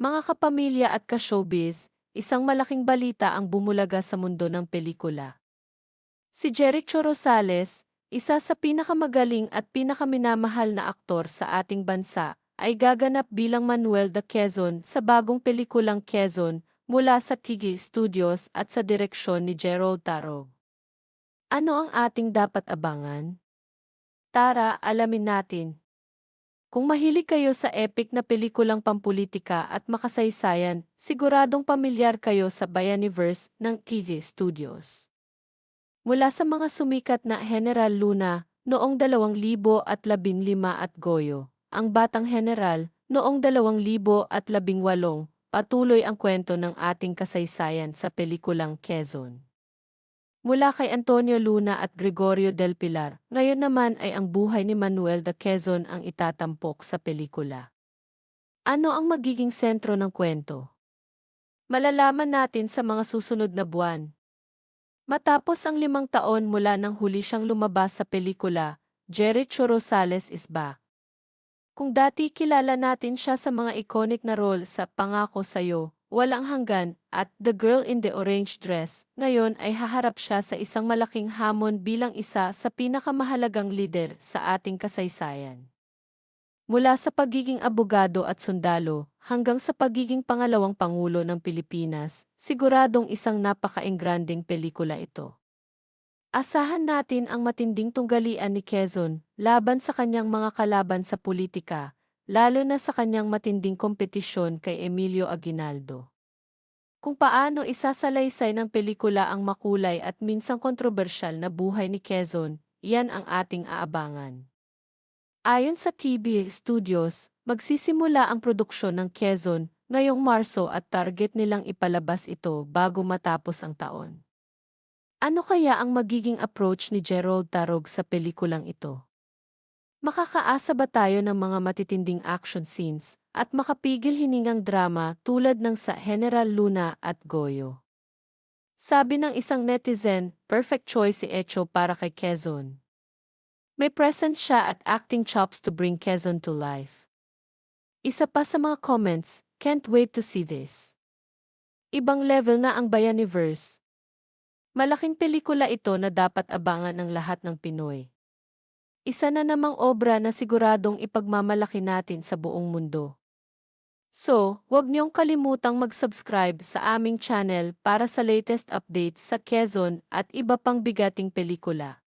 Mga kapamilya at ka-showbiz, isang malaking balita ang bumulaga sa mundo ng pelikula. Si Jericho Rosales, isa sa pinakamagaling at pinakaminamahal na aktor sa ating bansa, ay gaganap bilang Manuel de Quezon sa bagong pelikulang Quezon mula sa Tigil Studios at sa direksyon ni Gerald Taro. Ano ang ating dapat abangan? Tara, alamin natin. Kung mahilig kayo sa epic na pelikulang pampulitika at makasaysayan, siguradong pamilyar kayo sa Bayaniverse ng TV Studios. Mula sa mga sumikat na General Luna noong 2015 at Goyo, ang Batang General noong 2018, patuloy ang kwento ng ating kasaysayan sa pelikulang Quezon. Mula kay Antonio Luna at Gregorio del Pilar, ngayon naman ay ang buhay ni Manuel de Quezon ang itatampok sa pelikula. Ano ang magiging sentro ng kwento? Malalaman natin sa mga susunod na buwan. Matapos ang limang taon mula nang huli siyang lumabas sa pelikula, Jericho Rosales is back. Kung dati kilala natin siya sa mga iconic na role sa Pangako Sa'yo, Walang Hanggan, at The Girl in the Orange Dress, ngayon ay haharap siya sa isang malaking hamon bilang isa sa pinakamahalagang lider sa ating kasaysayan. Mula sa pagiging abogado at sundalo, hanggang sa pagiging pangalawang pangulo ng Pilipinas, siguradong isang napaka-engranding pelikula ito. Asahan natin ang matinding tunggalian ni Quezon laban sa kanyang mga kalaban sa politika, lalo na sa kanyang matinding kompetisyon kay Emilio Aguinaldo. Kung paano isasalaysay ng pelikula ang makulay at minsang kontrobersyal na buhay ni Quezon, iyan ang ating aabangan. Ayon sa TV Studios, magsisimula ang produksyon ng Quezon ngayong Marso at target nilang ipalabas ito bago matapos ang taon. Ano kaya ang magiging approach ni Gerald Tarog sa pelikulang ito? Makakaasa ba tayo ng mga matitinding action scenes at makapigil hiningang drama tulad ng sa General Luna at Goyo? Sabi ng isang netizen, perfect choice si Echo para kay Quezon. May presence siya at acting chops to bring Quezon to life. Isa pa sa mga comments, can't wait to see this. Ibang level na ang Bayaniverse. Malaking pelikula ito na dapat abangan ng lahat ng Pinoy. Isa na namang obra na siguradong ipagmamalaki natin sa buong mundo. So, huwag niyong kalimutang mag-subscribe sa aming channel para sa latest updates sa Quezon at iba pang bigating pelikula.